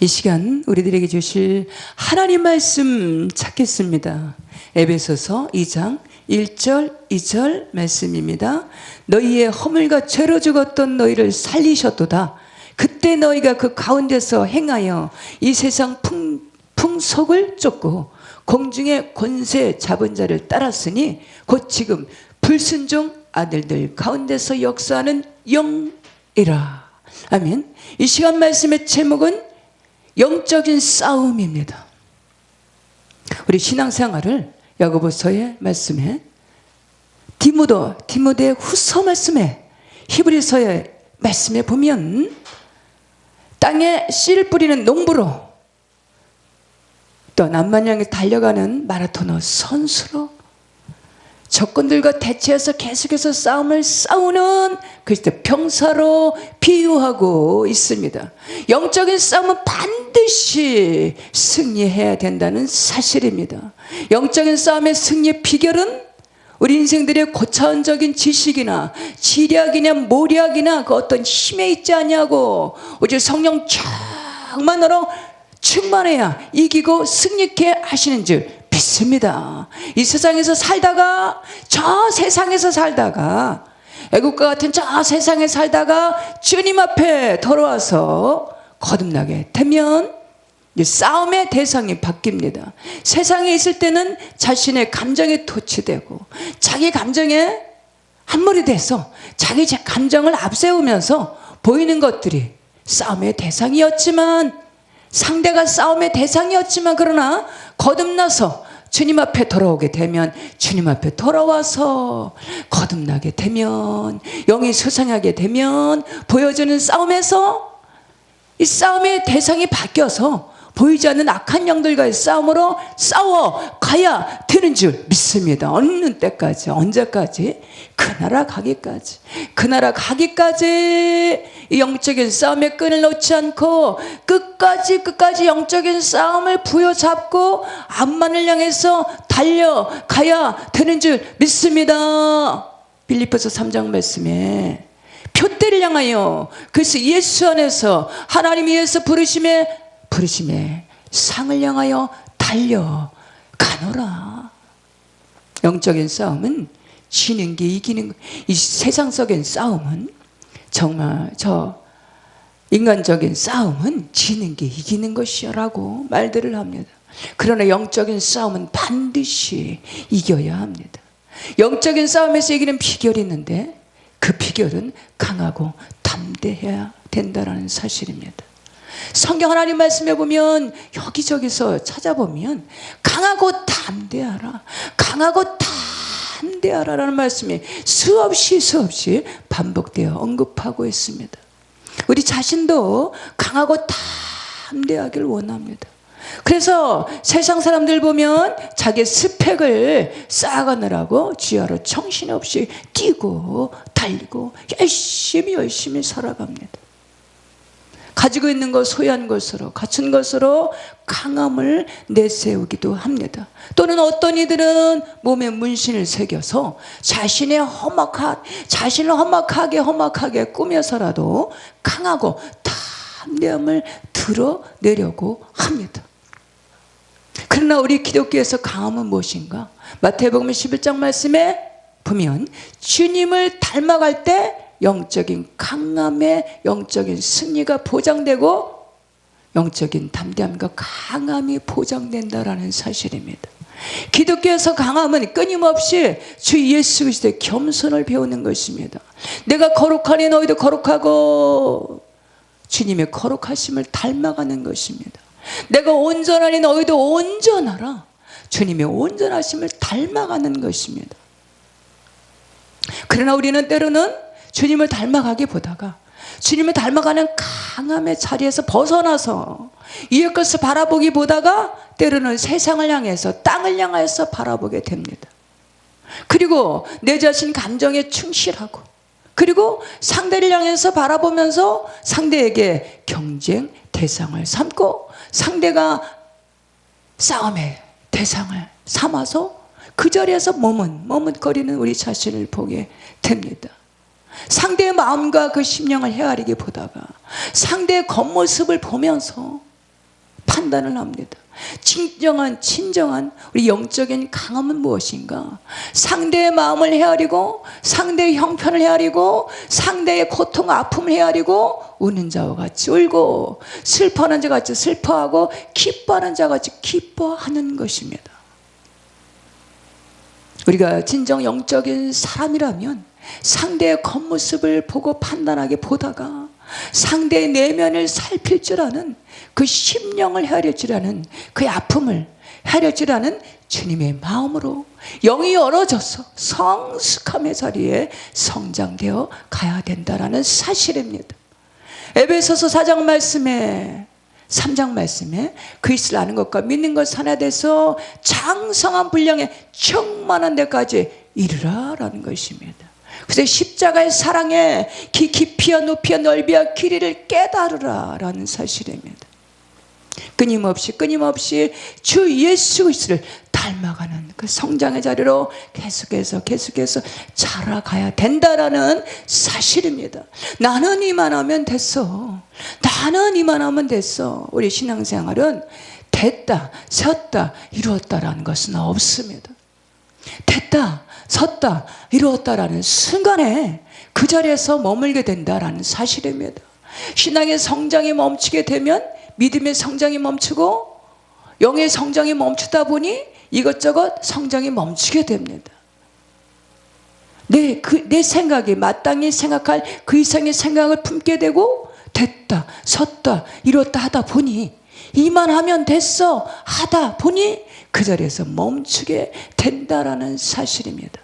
이 시간 우리들에게 주실 하나님 말씀 찾겠습니다. 에베소서 2장 1절 2절 말씀입니다. 너희의 허물과 죄로 죽었던 너희를 살리셨도다. 그때 너희가 그 가운데서 행하여 이 세상 풍, 풍속을 쫓고 공중의 권세 잡은 자를 따랐으니 곧 지금 불순종 아들들 가운데서 역사하는 영이라. 아멘. 이 시간 말씀의 제목은 영적인 싸움입니다. 우리 신앙생활을 야고보서의 말씀에 디모도 디모데의 후서 말씀에 히브리서의 말씀에 보면 땅에 씨를 뿌리는 농부로 또 남만양에 달려가는 마라토너 선수로 적군들과 대치해서 계속해서 싸움을 싸우는 그리스도 병사로 비유하고 있습니다. 영적인 싸움은 반드시 승리해야 된다는 사실입니다. 영적인 싸움의 승리의 비결은 우리 인생들의 고차원적인 지식이나 지략이나 모략이나 그 어떤 힘에 있지 않냐고 오직 성령 충만으로 충만해야 이기고 승리케 하시는 줄 믿습니다. 이 세상에서 살다가 저 세상에서 살다가 애국과 같은 저 세상에 살다가 주님 앞에 돌아와서 거듭나게 되면 싸움의 대상이 바뀝니다. 세상에 있을 때는 자신의 감정에 도취되고 자기 감정에 함몰이 돼서 자기 감정을 앞세우면서 보이는 것들이 싸움의 대상이었지만 상대가 싸움의 대상이었지만 그러나 거듭나서 주님 앞에 돌아오게 되면 주님 앞에 돌아와서 거듭나게 되면 영이 솟아나게 되면 보여주는 싸움에서 이 싸움의 대상이 바뀌어서 보이지 않는 악한 영들과의 싸움으로 싸워 가야 되는 줄 믿습니다. 어느 때까지, 언제까지? 그 나라 가기까지. 그 나라 가기까지 영적인 싸움의 끈을 놓지 않고 끝까지 끝까지 영적인 싸움을 부여잡고 암만을 향해서 달려가야 되는 줄 믿습니다. 빌리포스 3장 말씀에 표대를 향하여 그래서 예수 안에서 하나님 위해서 부르심에 부르심에 상을 향하여 달려가노라. 영적인 싸움은 지는 게 이기는 이 세상적인 싸움은 정말 저 인간적인 싸움은 지는 게 이기는 것이라고 말들을 합니다. 그러나 영적인 싸움은 반드시 이겨야 합니다. 영적인 싸움에서 이기는 비결이 있는데 그 비결은 강하고 담대해야 된다는 사실입니다. 성경 하나님 말씀에 보면 여기저기서 찾아보면 강하고 담대하라. 강하고 담대하라라는 말씀이 수없이 수없이 반복되어 언급하고 있습니다. 우리 자신도 강하고 담대하기를 원합니다. 그래서 세상 사람들 보면 자기 스펙을 쌓아가느라고 지하로 정신없이 뛰고 달리고 열심히 열심히 살아갑니다. 가지고 있는 것, 소유한 것으로, 갖춘 것으로 강함을 내세우기도 합니다. 또는 어떤 이들은 몸에 문신을 새겨서 자신의 험악한, 자신을 험악하게 험악하게 꾸며서라도 강하고 담대함을 드러내려고 합니다. 그러나 우리 기독교에서 강함은 무엇인가? 마태복음 11장 말씀에 보면 주님을 닮아갈 때 영적인 강함의 영적인 승리가 보장되고 영적인 담대함과 강함이 보장된다라는 사실입니다. 기독교에서 강함은 끊임없이 주 예수 그리스도의 겸손을 배우는 것입니다. 내가 거룩하니 너희도 거룩하고 주님의 거룩하심을 닮아가는 것입니다. 내가 온전하니 너희도 온전하라. 주님의 온전하심을 닮아가는 것입니다. 그러나 우리는 때로는 주님을 닮아가게 보다가 주님을 닮아가는 강함의 자리에서 벗어나서 이의 것을 바라보기 보다가 때로는 세상을 향해서 땅을 향해서 바라보게 됩니다. 그리고 내 자신 감정에 충실하고 그리고 상대를 향해서 바라보면서 상대에게 경쟁 대상을 삼고 상대가 싸움의 대상을 삼아서 그 자리에서 머문, 머뭇거리는 우리 자신을 보게 됩니다. 상대의 마음과 그 심령을 헤아리기 보다가 상대의 겉모습을 보면서 판단을 합니다. 진정한 진정한 우리 영적인 강함은 무엇인가? 상대의 마음을 헤아리고 상대의 형편을 헤아리고 상대의 고통 아픔을 헤아리고 우는 자와 같이 울고 슬퍼하는 자와 같이 슬퍼하고 기뻐하는 자와 같이 기뻐하는 것입니다. 우리가 진정 영적인 사람이라면 상대의 겉모습을 보고 판단하게 보다가 상대의 내면을 살필 줄 아는 그 심령을 헤아릴 줄 아는 그 아픔을 헤아릴 줄 아는 주님의 마음으로 영이 열어져서 성숙함의 자리에 성장되어 가야 된다라는 사실입니다. 에베소서 4장 말씀에 3장 말씀에 그리스를 아는 것과 믿는 것 하나 돼서 장성한 분량에 충만한 데까지 이르라라는 것입니다. 그래서 십자가의 사랑에 기 깊이와 높이와 넓이와 길이를 깨달으라라는 사실입니다. 끊임없이 끊임없이 주 예수 그리스도를 닮아가는 그 성장의 자리로 계속해서 계속해서 자라가야 된다라는 사실입니다. 나는 이만하면 됐어. 나는 이만하면 됐어. 우리 신앙생활은 됐다, 섰다, 이루었다라는 것은 없습니다. 됐다, 섰다, 이루었다라는 순간에 그 자리에서 머물게 된다라는 사실입니다. 신앙의 성장이 멈추게 되면 믿음의 성장이 멈추고 영의 성장이 멈추다 보니 이것저것 성장이 멈추게 됩니다. 내, 그, 내 생각이 마땅히 생각할 그 이상의 생각을 품게 되고 됐다, 섰다, 이뤘다 하다 보니 이만 하면 됐어 하다 보니 그 자리에서 멈추게 된다라는 사실입니다.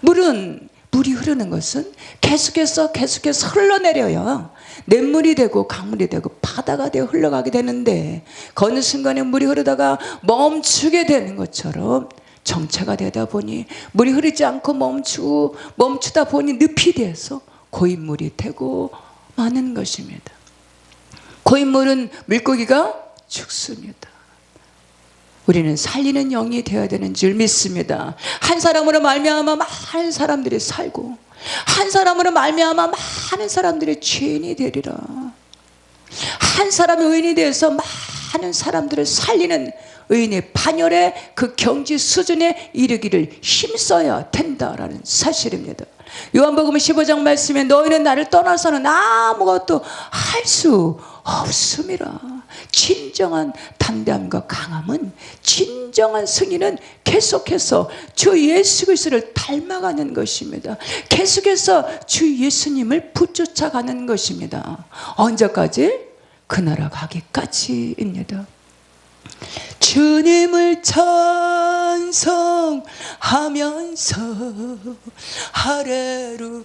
물은 물이 흐르는 것은 계속해서 계속해서 흘러내려요. 냇물이 되고 강물이 되고 바다가 되어 흘러가게 되는데 그 어느 순간에 물이 흐르다가 멈추게 되는 것처럼 정체가 되다 보니 물이 흐르지 않고 멈추고 멈추다 보니 늪이 돼서 고인물이 되고 마는 것입니다. 고인물은 물고기가 죽습니다. 우리는 살리는 영이 되어야 되는 줄 믿습니다. 한 사람으로 말미암아 많은 사람들이 살고 한 사람으로 말미암아 많은 사람들이 죄인이 되리라. 한 사람의 의인이 되어서 많은 사람들을 살리는 의인의 반열의 그 경지 수준에 이르기를 힘써야 된다라는 사실입니다. 요한복음 15장 말씀에 너희는 나를 떠나서는 아무것도 할 수 없음이라. 진정한 담대함과 강함은 진정한 승리는 계속해서 주 예수 그리스도를 닮아가는 것입니다. 계속해서 주 예수님을 붙쫓아가는 것입니다. 언제까지? 그 나라 가기까지입니다. 주님을 찬송하면서 하레루야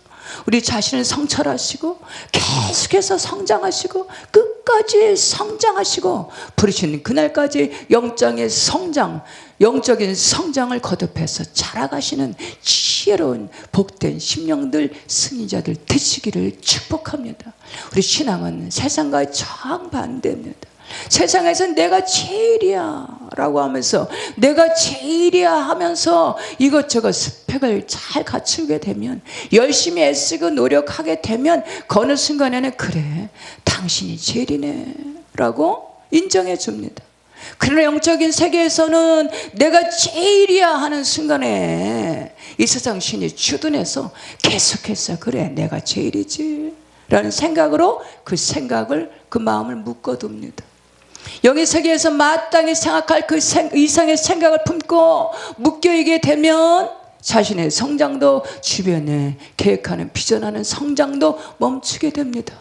우리 자신을 성찰하시고 계속해서 성장하시고 끝까지 성장하시고 부르신 그날까지 영적인 성장, 영적인 성장을 거듭해서 자라가시는 지혜로운 복된 심령들 승리자들 되시기를 축복합니다. 우리 신앙은 세상과 정반대입니다. 세상에서 내가 제일이야 라고 하면서 내가 제일이야 하면서 이것저것 스펙을 잘 갖추게 되면 열심히 애쓰고 노력하게 되면 그 어느 순간에는 그래 당신이 제일이네 라고 인정해 줍니다. 그러나 영적인 세계에서는 내가 제일이야 하는 순간에 이 세상 신이 주둔해서 계속해서 그래 내가 제일이지 라는 생각으로 그 생각을 그 마음을 묶어둡니다. 영의 세계에서 마땅히 생각할 그 이상의 생각을 품고 묶여있게 되면 자신의 성장도 주변에 계획하는 비전하는 성장도 멈추게 됩니다.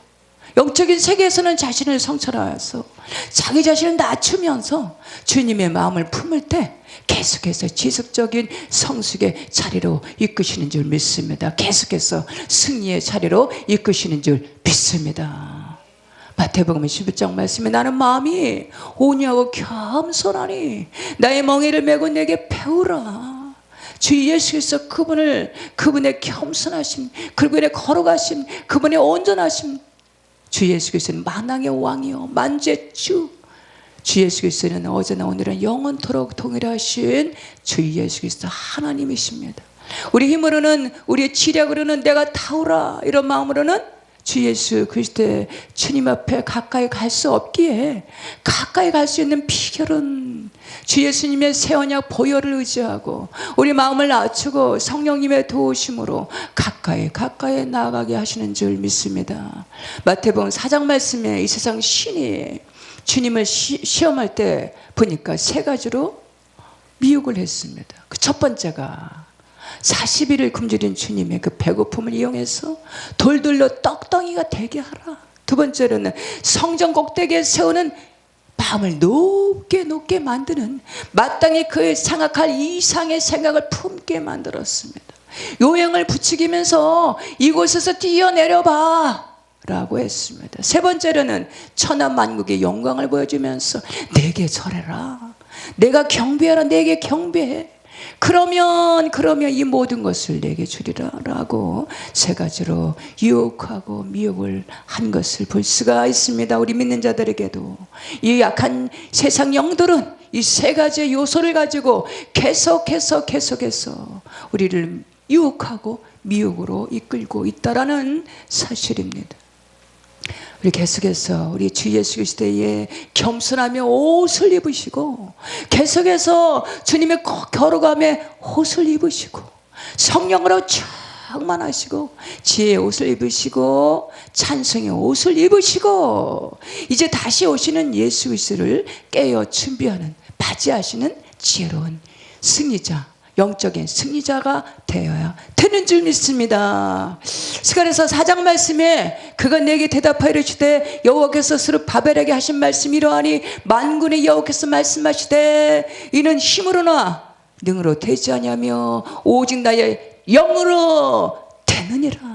영적인 세계에서는 자신을 성찰하여서 자기 자신을 낮추면서 주님의 마음을 품을 때 계속해서 지속적인 성숙의 자리로 이끄시는 줄 믿습니다. 계속해서 승리의 자리로 이끄시는 줄 믿습니다. 마태복음 11장 말씀에 나는 마음이 오냐고 겸손하니 나의 멍에를 메고 내게 배우라. 주 예수께서 그분을 그분의 겸손하심, 그분의 걸어가심, 그분의 온전하심 주 예수 그리스도는 만왕의 왕이요 만주의 주. 주 예수 그리스도는 어제나 오늘은 영원토록 동일하신 주 예수 그리스도 하나님이십니다. 우리 힘으로는 우리의 지략으로는 내가 타오라 이런 마음으로는 주 예수 그리스도의 주님 앞에 가까이 갈 수 없기에 가까이 갈 수 있는 비결은 주 예수님의 새 언약 보혈을 의지하고 우리 마음을 낮추고 성령님의 도우심으로 가까이 가까이 나아가게 하시는 줄 믿습니다. 마태복음 4장 말씀에 이 세상 신이 주님을 시, 시험할 때 보니까 세 가지로 미혹을 했습니다. 그 첫 번째가 40일을 굶주린 주님의 그 배고픔을 이용해서 돌들로 떡덩이가 되게 하라. 두 번째로는 성전 꼭대기에 세우는 마음을 높게 높게 만드는 마땅히 그의 생각할 이상의 생각을 품게 만들었습니다. 요행을 부추기면서 이곳에서 뛰어내려봐. 라고 했습니다. 세 번째로는 천하 만국의 영광을 보여주면서 내게 절해라. 내가 경배하라. 내게 경배해. 그러면 그러면 이 모든 것을 내게 주리라라고 세 가지로 유혹하고 미혹을 한 것을 볼 수가 있습니다. 우리 믿는 자들에게도 이 약한 세상 영들은 이 세 가지의 요소를 가지고 계속해서 계속해서 우리를 유혹하고 미혹으로 이끌고 있다라는 사실입니다. 우리 계속해서 우리 주 예수 그리스도의 겸손하며 옷을 입으시고 계속해서 주님의 거룩함에 옷을 입으시고 성령으로 충만하시고 지혜의 옷을 입으시고 찬송의 옷을 입으시고 이제 다시 오시는 예수 그리스도를 깨어 준비하는 맞이하시는 지혜로운 승리자 영적인 승리자가 되어야 되는 줄 믿습니다. 스가랴서 4장 말씀에 그가 내게 대답하여 이르시되 여호와께서 스룹 바벨에게 하신 말씀 이러하니 만군의 여호와께서 말씀하시되 이는 힘으로나 능으로 되지 아니하며 오직 나의 영으로 되느니라.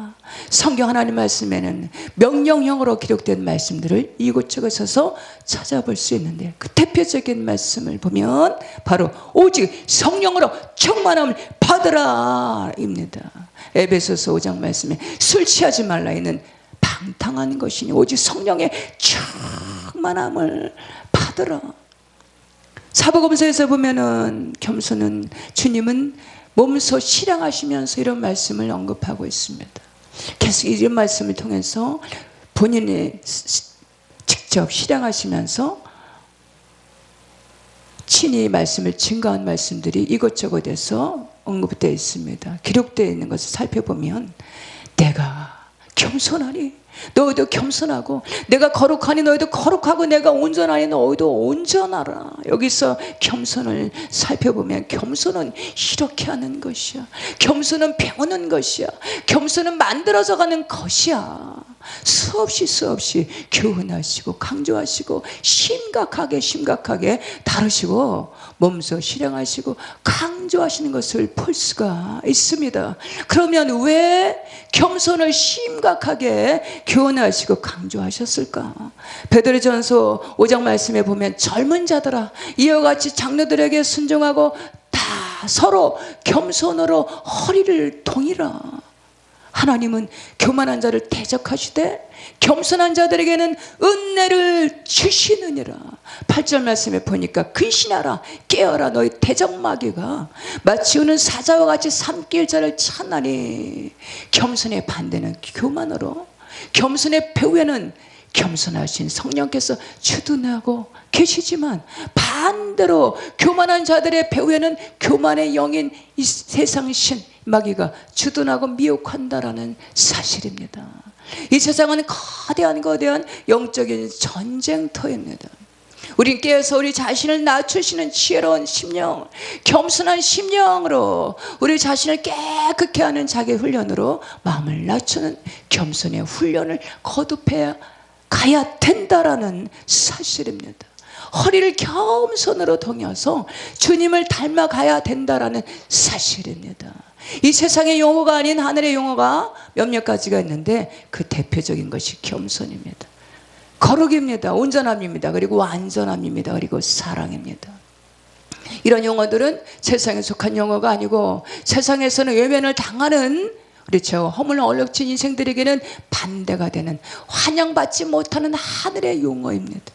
성경 하나님 말씀에는 명령형으로 기록된 말씀들을 이곳저곳에서 찾아볼 수 있는데 그 대표적인 말씀을 보면 바로 오직 성령으로 충만함을 받으라입니다. 에베소서 5장 말씀에 술 취하지 말라 이는 방탕한 것이니 오직 성령의 충만함을 받으라. 사복음서에서 보면은 겸손은 주님은 몸소 실행하시면서 이런 말씀을 언급하고 있습니다. 계속 이런 말씀을 통해서 본인이 직접 실행하시면서 친히 말씀을 증거한 말씀들이 이것저것에서 언급되어 있습니다. 기록되어 있는 것을 살펴보면 내가 겸손하니 너희도 겸손하고 내가 거룩하니 너희도 거룩하고 내가 온전하니 너희도 온전하라. 여기서 겸손을 살펴보면 겸손은 이렇게 하는 것이야. 겸손은 배우는 것이야. 겸손은 만들어져 가는 것이야. 수없이 수없이 교훈하시고 강조하시고 심각하게 심각하게 다루시고 몸소 실행하시고 강조하시는 것을 볼 수가 있습니다. 그러면 왜 겸손을 심각하게 교훈하시고 강조하셨을까? 베드로전서 5장 말씀에 보면 젊은 자들아 이와 같이 장로들에게 순종하고 다 서로 겸손으로 허리를 동이라. 하나님은 교만한 자를 대적하시되 겸손한 자들에게는 은혜를 주시느니라. 8절 말씀에 보니까 근신하라 깨어라 너희 대적마귀가 마치 우는 사자와 같이 삼킬 자를 찾나니 겸손의 반대는 교만으로 겸손의 배후에는 겸손하신 성령께서 주둔하고 계시지만 반대로 교만한 자들의 배후에는 교만의 영인 이 세상 신 마귀가 주둔하고 미혹한다라는 사실입니다. 이 세상은 거대한 거대한 영적인 전쟁터입니다. 우린 깨어서 우리 자신을 낮추시는 지혜로운 심령, 겸손한 심령으로 우리 자신을 깨끗게 하는 자기 훈련으로 마음을 낮추는 겸손의 훈련을 거듭해 가야 된다라는 사실입니다. 허리를 겸손으로 동여서 주님을 닮아가야 된다라는 사실입니다. 이 세상의 용어가 아닌 하늘의 용어가 몇몇 가지가 있는데 그 대표적인 것이 겸손입니다. 거룩입니다. 온전함입니다. 그리고 완전함입니다. 그리고 사랑입니다. 이런 용어들은 세상에 속한 용어가 아니고 세상에서는 외면을 당하는 그렇죠. 허물 얼룩진 인생들에게는 반대가 되는 환영받지 못하는 하늘의 용어입니다.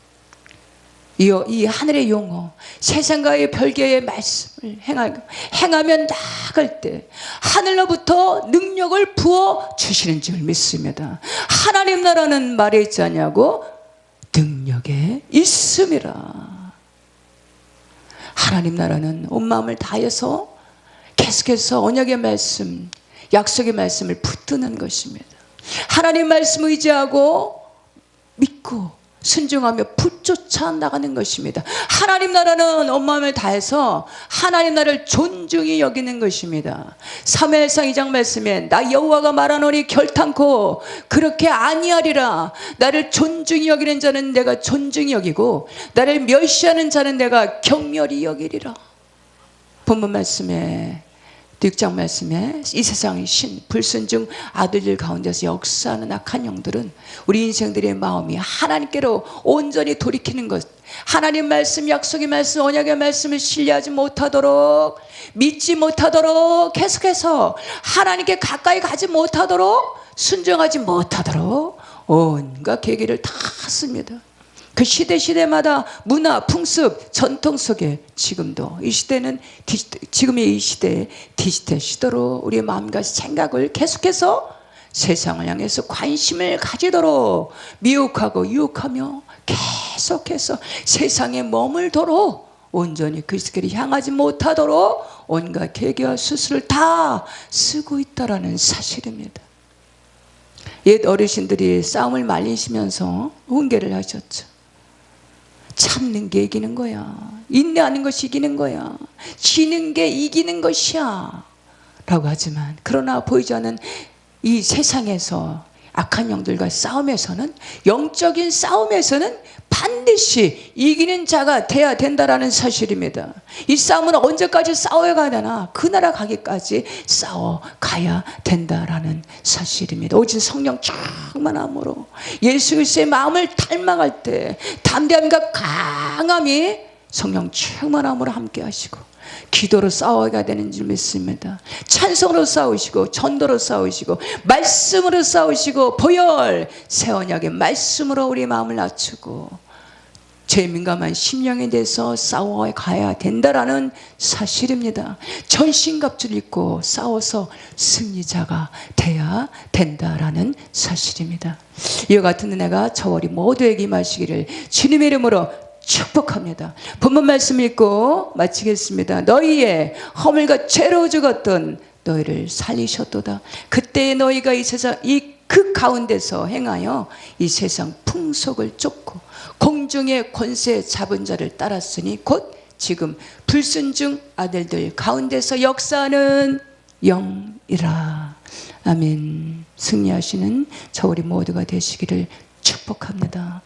이, 이 하늘의 용어, 세상과의 별개의 말씀을 행하, 행하면 나갈 때 하늘로부터 능력을 부어 주시는 줄 믿습니다. 하나님 나라는 말에 있지 않냐고 능력에 있음이라. 하나님 나라는 온 마음을 다해서 계속해서 언약의 말씀, 약속의 말씀을 붙드는 것입니다. 하나님 말씀 의지하고 믿고 순종하며 붙쫓아 나가는 것입니다. 하나님 나라는 온 마음을 다해서 하나님 나라를 존중히 여기는 것입니다. 사무엘상 2장 말씀에 나 여호와가 말하노니 결탄코 그렇게 아니하리라. 나를 존중히 여기는 자는 내가 존중히 여기고 나를 멸시하는 자는 내가 경멸히 여기리라. 본문 말씀에 6장 말씀에 이 세상의 신 불순종 아들들 가운데서 역사하는 악한 영들은 우리 인생들의 마음이 하나님께로 온전히 돌이키는 것 하나님 말씀 약속의 말씀 언약의 말씀을 신뢰하지 못하도록 믿지 못하도록 계속해서 하나님께 가까이 가지 못하도록 순종하지 못하도록 온갖 계기를 다 씁니다 그 시대 시대마다 문화, 풍습, 전통 속에 지금도 이 시대는 디지털, 지금의 이 시대에 디지털 시대로 우리의 마음과 생각을 계속해서 세상을 향해서 관심을 가지도록 미혹하고 유혹하며 계속해서 세상에 머물도록 온전히 그리스도를 향하지 못하도록 온갖 계기와 수술을 다 쓰고 있다라는 사실입니다. 옛 어르신들이 싸움을 말리시면서 훈계를 하셨죠. 참는 게 이기는 거야. 인내하는 것이 이기는 거야. 지는 게 이기는 것이야. 라고 하지만, 그러나 보이지 않는 이 세상에서 악한 영들과 싸움에서는, 영적인 싸움에서는 반드시 이기는 자가 돼야 된다라는 사실입니다. 이 싸움은 언제까지 싸워가야 되나? 그 나라 가기까지 싸워 가야 된다라는 사실입니다. 오직 성령 충만함으로 예수 그리스도의 마음을 닮아갈 때 담대함과 강함이 성령 충만함으로 함께 하시고 기도로 싸워야 되는 줄 믿습니다. 찬송으로 싸우시고 전도로 싸우시고 말씀으로 싸우시고 보혈 새 언약의 말씀으로 우리 마음을 낮추고 죄 민감한 심령에 대해서 싸워가야 된다라는 사실입니다. 전신갑주를 입고 싸워서 승리자가 돼야 된다라는 사실입니다. 이와 같은 은혜가 저월이 모두에게 임하시기를 주님의 이름으로 축복합니다. 본문 말씀 읽고 마치겠습니다. 너희의 허물과 죄로 죽었던 너희를 살리셨도다. 그때 너희가 이 세상 이 그 가운데서 행하여 이 세상 풍속을 쫓고 공중의 권세 잡은 자를 따랐으니 곧 지금 불순중 아들들 가운데서 역사하는 영이라. 아멘. 승리하시는 저 우리 모두가 되시기를 축복합니다.